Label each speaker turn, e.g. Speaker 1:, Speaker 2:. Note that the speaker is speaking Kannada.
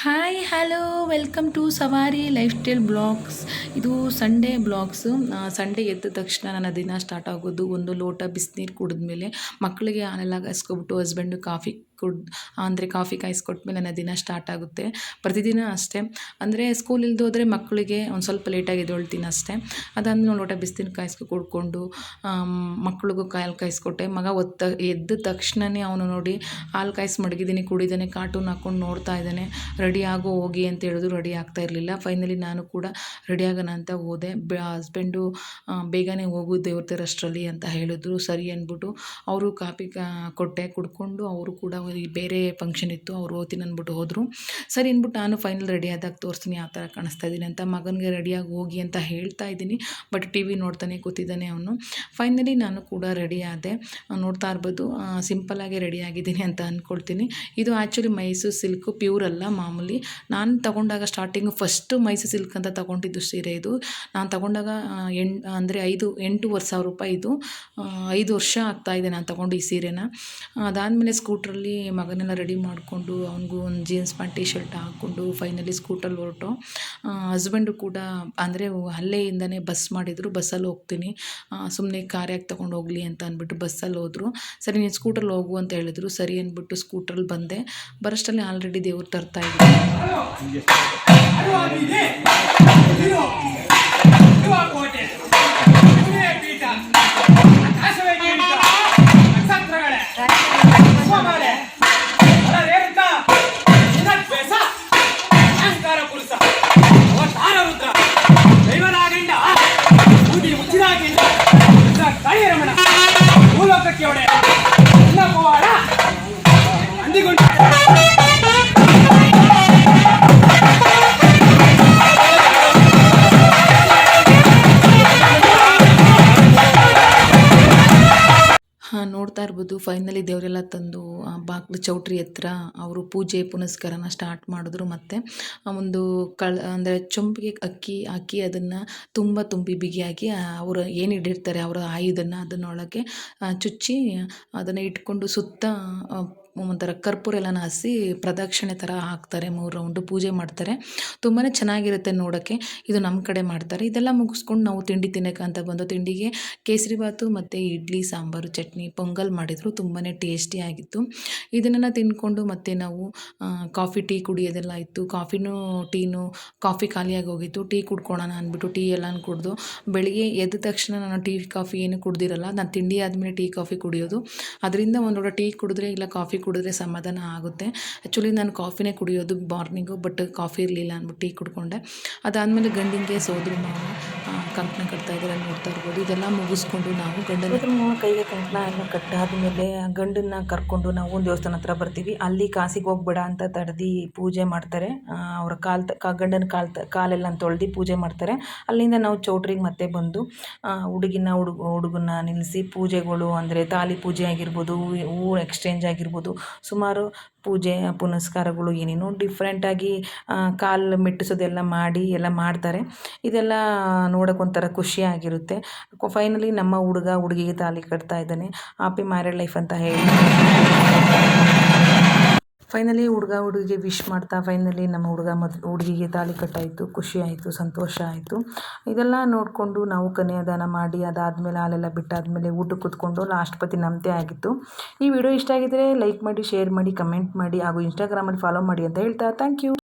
Speaker 1: Hi hello welcome to Savari life style blogs ಇದು ಸಂಡೇ ಬ್ಲಾಗ್ಸು ಸಂಡೇ ಎದ್ದ ತಕ್ಷಣ ನನ್ನ ದಿನ ಸ್ಟಾರ್ಟ್ ಆಗೋದು. ಒಂದು ಲೋಟ ಬಿಸಿನೀರು ಕುಡಿದ್ಮೇಲೆ ಮಕ್ಕಳಿಗೆ ಹಾಲೆಲ್ಲ ಕಾಯಿಸ್ಕೊಬಿಟ್ಟು ಹಸ್ಬೆಂಡು ಕಾಫಿ ಕುಡ್, ಅಂದರೆ ಕಾಫಿ ಕಾಯಿಸ್ಕೊಟ್ಮೇಲೆ ನನ್ನ ದಿನ ಸ್ಟಾರ್ಟ್ ಆಗುತ್ತೆ. ಪ್ರತಿದಿನ ಅಷ್ಟೇ. ಅಂದರೆ ಸ್ಕೂಲ್ ಇಲ್ದು ಹೋದರೆ ಮಕ್ಕಳಿಗೆ ಒಂದು ಸ್ವಲ್ಪ ಲೇಟಾಗಿ ಎದ್ದೇಳ್ತೀನಿ ಅಷ್ಟೇ. ಅದಾದ್ಮೇಲೆ ಒಂದು ಲೋಟ ಬಿಸಿನೀರು ಕಾಯಿಸ್ಕೊ ಕುಡ್ಕೊಂಡು ಮಕ್ಳಿಗೂ ಹಾಲು ಕಾಯಿಸ್ಕೊಟ್ಟೆ. ಮಗ ಒತ್ತ, ಎದ್ದ ತಕ್ಷಣವೇ ಅವನು ನೋಡಿ ಹಾಲು ಕಾಯಿಸಿ ಮಡಗಿದ್ದೀನಿ, ಕುಡಿದಾನೆ ಕಾರ್ಟೂನ್ ಹಾಕ್ಕೊಂಡು ನೋಡ್ತಾ ಇದ್ದಾನೆ. ರೆಡಿ ಆಗೋ ಹೋಗಿ ಅಂತ ಹೇಳಿದ್ರು ರೆಡಿ ಆಗ್ತಾ ಇರಲಿಲ್ಲ. ಫೈನಲಿ ನಾನು ಕೂಡ ರೆಡಿ ಆಗೋಣ ಅಂತ ಹೋದೆ. ಹಸ್ಬೆಂಡು ಬೇಗನೆ ಹೋಗು ದೇವ್ರ ಅಷ್ಟರಲ್ಲಿ ಅಂತ ಹೇಳಿದ್ರು. ಸರಿ ಅಂದ್ಬಿಟ್ಟು ಅವರು ಕಾಪಿ ಕೊಟ್ಟೆ. ಕುಡ್ಕೊಂಡು ಅವರು ಕೂಡ ಈ ಬೇರೆ ಫಂಕ್ಷನ್ ಇತ್ತು, ಅವ್ರು ಓದ್ತೀನಿ ಅಂದ್ಬಿಟ್ಟು ಹೋದರು. ಸರಿ ಅಂದ್ಬಿಟ್ಟು ನಾನು ಫೈನಲ್ ರೆಡಿ ಆದಾಗ ತೋರಿಸ್ತೀನಿ ಆ ಥರ ಕಾಣಿಸ್ತಾ ಇದ್ದೀನಿ ಅಂತ ಮಗನಿಗೆ ರೆಡಿಯಾಗಿ ಹೋಗಿ ಅಂತ ಹೇಳ್ತಾ ಇದ್ದೀನಿ. ಬಟ್ ಟಿ ವಿ ನೋಡ್ತಾನೆ ಕೂತಿದ್ದಾನೆ ಅವನು. ಫೈನಲಿ ನಾನು ಕೂಡ ರೆಡಿ ಆದೆ. ನೋಡ್ತಾ ಇರ್ಬೋದು ಸಿಂಪಲ್ಲಾಗಿ ರೆಡಿ ಆಗಿದ್ದೀನಿ ಅಂತ ಅಂದ್ಕೊಳ್ತೀನಿ ಇದು ಆ್ಯಕ್ಚುಲಿ ಮೈಸೂರು ಸಿಲ್ಕು ಪ್ಯೂರ್ ಅಲ್ಲ ಮಾಮೂಲಿ. ನಾನು ತಗೊಂಡಾಗ ಸ್ಟಾರ್ಟಿಂಗ್ ಫಸ್ಟು ಮೈಸೂರು ಸಿಲ್ಕ್ ಅಂತ ತಗೊಂಡಿದ್ದು ಸೀರೆ ಇದು. ನಾನು ತಗೊಂಡಾಗ ಎಂಟು ಅಂದರೆ ಐದು, ಎಂಟೂವರೆ ಸಾವಿರ ರೂಪಾಯಿ ಇದು. ಐದು ವರ್ಷ ಆಗ್ತಾಯಿದೆ ನಾನು ತಗೊಂಡು ಈ ಸೀರೆನ. ಅದಾದಮೇಲೆ ಸ್ಕೂಟ್ರಲ್ಲಿ ಮಗನೆಲ್ಲ ರೆಡಿ ಮಾಡಿಕೊಂಡು ಅವನಿಗೂ ಒಂದು ಜೀನ್ಸ್ ಪ್ಯಾಂಟ್ ಟಿ ಶರ್ಟ್ ಹಾಕ್ಕೊಂಡು ಫೈನಲಿ ಸ್ಕೂಟಲ್ಲಿ ಹೊರಟೋ ಹಸ್ಬೆಂಡು ಕೂಡ ಅಂದರೆ ಅಲ್ಲೇಯಿಂದನೇ ಬಸ್ ಮಾಡಿದರು ಬಸ್ಸಲ್ಲಿ ಹೋಗ್ತೀನಿ ಸುಮ್ಮನೆ ಕಾರ್ ಯಾಕೆ ತೊಗೊಂಡು ಹೋಗಲಿ ಅಂತ ಅಂದ್ಬಿಟ್ಟು ಬಸ್ಸಲ್ಲಿ ಹೋದರು ಸರಿ ನೀನು ಸ್ಕೂಟರ್ಲ್ಲಿ ಹೋಗು ಅಂತ ಹೇಳಿದ್ರು ಸರಿ ಅಂದ್ಬಿಟ್ಟು ಸ್ಕೂಟ್ರಲ್ಲಿ ಬಂದೆ ಬರೋಷ್ಟಲ್ಲಿ ಆಲ್ರೆಡಿ ದೇವ್ರು ತರ್ತಾ ಇದ್ದೀನಿ
Speaker 2: காமாட்சியோட என்ன போவாடா அண்டி
Speaker 1: கொண்டு ನೋಡ್ತಾ ಇರ್ಬೋದು. ಫೈನಲಿ ದೇವರೆಲ್ಲ ತಂದು ಬಾಗಿಲು ಚೌಟ್ರಿ ಹತ್ರ ಅವರು ಪೂಜೆ ಪುನಸ್ಕಾರನ ಸ್ಟಾರ್ಟ್ ಮಾಡಿದ್ರು ಮತ್ತು ಒಂದು ಕಳ, ಅಂದರೆ ಚೊಂಬಿಗೆ ಅಕ್ಕಿ ಹಾಕಿ ಅದನ್ನು ತುಂಬ ತುಂಬಿ ಬಿಗಿಯಾಗಿ ಅವರು ಏನು ಇಟ್ಟಿರ್ತಾರೆ, ಅವರ ಆಯುಧನ ಅದನ್ನೊಳಗೆ ಚುಚ್ಚಿ ಅದನ್ನು ಇಟ್ಕೊಂಡು ಸುತ್ತ ಒಂಥರ ಕರ್ಪೂರ ಎಲ್ಲನ ಹಸಿ ಪ್ರದಕ್ಷಿಣೆ ಥರ ಹಾಕ್ತಾರೆ, ಮೂರು ರೌಂಡು ಪೂಜೆ ಮಾಡ್ತಾರೆ. ತುಂಬಾ ಚೆನ್ನಾಗಿರುತ್ತೆ ನೋಡೋಕ್ಕೆ ಇದು ನಮ್ಮ ಕಡೆ ಮಾಡ್ತಾರೆ. ಇದೆಲ್ಲ ಮುಗಿಸ್ಕೊಂಡು ನಾವು ತಿಂಡಿ ತಿನ್ನೋಕೆ ಅಂತ ಬಂದು ತಿಂಡಿಗೆ ಕೇಸರಿಬಾತು ಮತ್ತು ಇಡ್ಲಿ, ಸಾಂಬಾರು, ಚಟ್ನಿ, ಪೊಂಗಲ್ ಮಾಡಿದರು. ತುಂಬಾ ಟೇಸ್ಟಿಯಾಗಿತ್ತು ಇದನ್ನೆಲ್ಲ ತಿಂದ್ಕೊಂಡು ಮತ್ತು ನಾವು ಕಾಫಿ, ಟೀ ಕುಡಿಯೋದೆಲ್ಲ ಇತ್ತು ಕಾಫಿನೂ, ಟೀನು ಕಾಫಿ ಖಾಲಿಯಾಗಿ ಹೋಗಿತ್ತು. ಟೀ ಕುಡ್ಕೊಳ್ಳೋಣ ಅಂದ್ಬಿಟ್ಟು ಟೀ ಎಲ್ಲ ಕುಡಿದು ಬೆಳಿಗ್ಗೆ ಎದ್ದ ತಕ್ಷಣ ನಾನು ಟೀ, ಕಾಫಿ ಏನು ಕುಡ್ದಿರಲ್ಲ. ನಾನು ತಿಂಡಿ ಆದಮೇಲೆ ಟೀ, ಕಾಫಿ ಕುಡಿಯೋದು. ಅದರಿಂದ ಒಂದು ಟೀ ಕುಡಿದ್ರೆ ಇಲ್ಲ, ಕಾಫಿ ಕುಡಿದ್ರೆ ಸಮಾಧಾನ ಆಗುತ್ತೆ. ಆ್ಯಕ್ಚುಲಿ ನಾನು ಕಾಫಿನೇ ಕುಡಿಯೋದು ಮಾರ್ನಿಂಗು ಬಟ್ ಕಾಫಿ ಇರಲಿಲ್ಲ ಅಂದ್ಬಿಟ್ಟು ಟೀ ಕುಡ್ಕೊಂಡೆ. ಅದಾದಮೇಲೆ ಗಂಡಿನಿಗೆ ಸೋದ್ರು ನಾವು ಕಂಕಣ ಕಟ್ತಾ ಇದ್ದಾರೆ ನೋಡ್ತಾ ಇರ್ಬೋದು. ಇದೆಲ್ಲ ಮುಗಿಸ್ಕೊಂಡು ನಾವು ಗಂಡನ ಕೈಗೆ ಕಂಕಣ ಎಲ್ಲ ಕಟ್ಟಾದ್ಮೇಲೆ ಗಂಡನ್ನ ಕರ್ಕೊಂಡು ನಾವು ಒಂದು ದೇವಸ್ಥಾನ ಹತ್ರ ಬರ್ತೀವಿ. ಅಲ್ಲಿ ಕಾಸಿಗೆ ಹೋಗ್ಬೇಡ ಅಂತ ತಡೆದು ಪೂಜೆ ಮಾಡ್ತಾರೆ. ಅವ್ರ ಕಾಲ್ ತ ಗಂಡನ ಕಾಲ್ ಕಾಲೆಲ್ಲ ತೊಳ್ದು ಪೂಜೆ ಮಾಡ್ತಾರೆ. ಅಲ್ಲಿಂದ ನಾವು ಚೌಟ್ರಿಗೆ ಮತ್ತೆ ಬಂದು ಹುಡುಗಿನ ಹುಡುಗ ಹುಡುಗನ್ನ ನಿಲ್ಲಿಸಿ ಪೂಜೆಗಳು ಅಂದರೆ ತಾಲಿ ಪೂಜೆ ಆಗಿರ್ಬೋದು, ಹೂ ಎಕ್ಸ್ಚೇಂಜ್ ಆಗಿರ್ಬೋದು, ಸುಮಾರು ಪೂಜೆ, ಪುನಸ್ಕಾರಗಳು ಏನೇನೋ ಡಿಫ್ರೆಂಟಾಗಿ ಕಾಲು ಮೆಟ್ಟಿಸೋದೆಲ್ಲ ಮಾಡಿ ಎಲ್ಲ ಮಾಡ್ತಾರೆ. ಇದೆಲ್ಲ ನೋಡೋಕೆ ಒಂಥರ ಖುಷಿಯಾಗಿರುತ್ತೆ ಫೈನಲಿ ನಮ್ಮ ಹುಡುಗ ಹುಡುಗಿಗೆ ತಾಲಿ ಕಟ್ತಾ ಇದ್ದಾನೆ. ಹ್ಯಾಪಿ ಮ್ಯಾರಿಡ್ ಲೈಫ್ ಅಂತ ಹೇಳಿ. ಫೈನಲಿ ಹುಡುಗ ಹುಡುಗಿಗೆ ವಿಶ್ ಮಾಡ್ತಾ ಫೈನಲಿ ನಮ್ಮ ಹುಡುಗ ಮತ್ತು ಹುಡುಗಿಗೆ ತಾಲಿ ಕಟ್ಟಾಯಿತು. ಖುಷಿ ಆಯಿತು, ಸಂತೋಷ ಆಯಿತು. ಇದೆಲ್ಲ ನೋಡಿಕೊಂಡು ನಾವು ಕನ್ಯಾದಾನ ಮಾಡಿ, ಅದಾದಮೇಲೆ ಹಾಲೆಲ್ಲ ಬಿಟ್ಟಾದಮೇಲೆ ಊಟಕ್ಕೆ ಕೂತ್ಕೊಂಡು ಲಾಸ್ಟ್ ಪತಿ ನಮ್ಮದೇ ಆಗಿತ್ತು. ಈ ವಿಡಿಯೋ ಇಷ್ಟ ಆಗಿದ್ದರೆ ಲೈಕ್ ಮಾಡಿ ಶೇರ್ ಮಾಡಿ ಕಮೆಂಟ್ ಮಾಡಿ ಹಾಗೂ ಇನ್ಸ್ಟಾಗ್ರಾಮಲ್ಲಿ ಫಾಲೋ ಮಾಡಿ ಅಂತ ಹೇಳ್ತಾ ಥ್ಯಾಂಕ್ ಯು